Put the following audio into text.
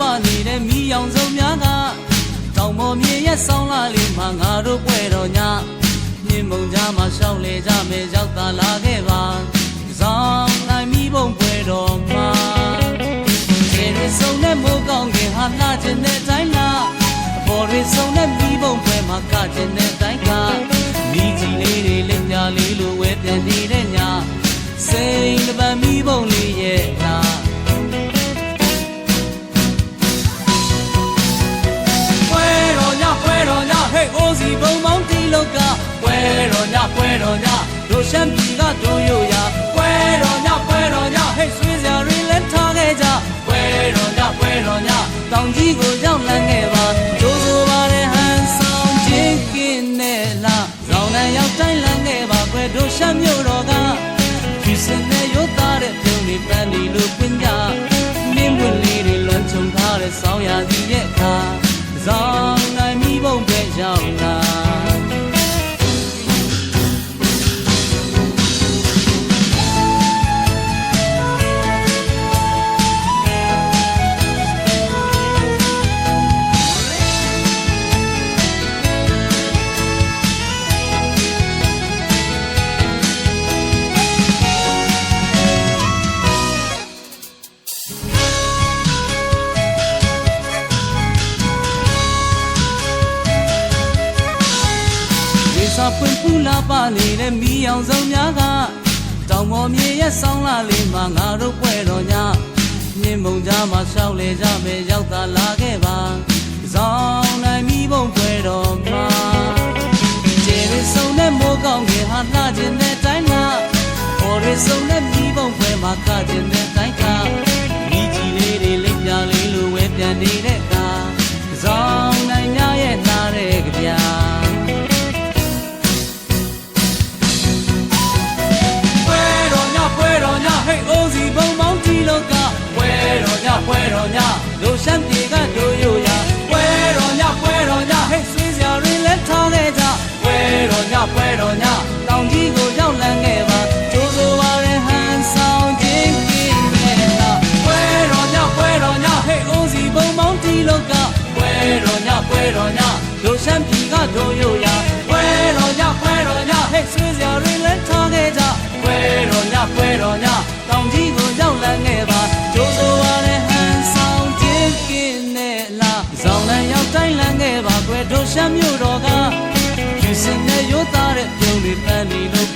စာပွင့်ပူလာပါနေတဲ့မိအောင်စုံများကတောင်ပေါ်မြေရဲ့ဆောင်းလာလေးမှာငါတို့ပွဲတော်ညမြင်မုံကြားမှာရှောင်းလေကြမယ်ရောက်တာလာခဲ့ပါ အိုးစီဘုံမောင်းတီလောကပွဲတော်ညပွဲတော်ညတို့ရှမ်းပြည်ကတို့ရိုရပွဲတော်ညပွဲတော်ညဟဲ့ဆွေးစရာတွေလည်းထားခဲ့ကြပွဲတော်ညပွဲတော်ညတောင်ကြီးကိုရောက်လန်းခဲ့ပါကျိုးဆိုပါတဲ့ဟန်ဆောင်ချင်းကင်းနဲ့လာဇောင်းနဲ့ရောက်တိုင်းလန်းခဲ့ပါကွယ်တို့ရှမ်းမြို့တော်ကဒီစနေရုပ်သားတဲ့ပြုံးလေးပန်းလီလို့ပင်ကြနင်းပွင့်လေးတွေလွန်ချုံထားတဲ့ဆောင်းရာသီရဲ့အခါဇောင်း နိုင် စာပွင့်ပူလာပါနေတဲ့မိအောင်စုံများကတောင်ပေါ်မြေရဲ့ဆောင်းလာလေးမှာငါတို့ပွဲတော်ညမြင်မုံကြားမှာရှောက်လေကြမယ်ရောက်တာလာခဲ့ပါဇောင်းနိုင်မိဘုံပွဲတော်မှာကျေရစုံနဲ့မိုးကောင်းခင်ဟာလှခြင်းတဲ့တိုင်းလားအော်ရစုံနဲ့မိဘုံပွဲမှာကခြင်းတဲ့ ညဟဲ့အိုးစီဘုံမောင်းကြီးလောကပွဲတော်ညပွဲတော်ညလူရှမ်းပြေကတို့ရိုရပွဲတော်ညပွဲတော်ညဟဲ့ဆွေးစရာတွေလည်းထားခဲ့ကြပွဲတော်ညပွဲတော်ညတောင်ကြီးကိုရောက်လန်းခဲ့ပါကျိုးဆိုပါရဲ့ဟန်ဆောင်ခြင်းကင်းနဲ့လားပွဲတော်ညပွဲတော်ညဟဲ့အိုးစီဘုံမောင်းကြီးလောကပွဲတော်ညပွဲတော်ညလူရှမ်းပြေကတို့ရို ခဲ့ပါကွယ်တို့ရှမ်းမြို့တော်ကယူစင်နဲ့ရိုးသားတဲ့ပြုံးတွေပန်းလီလို့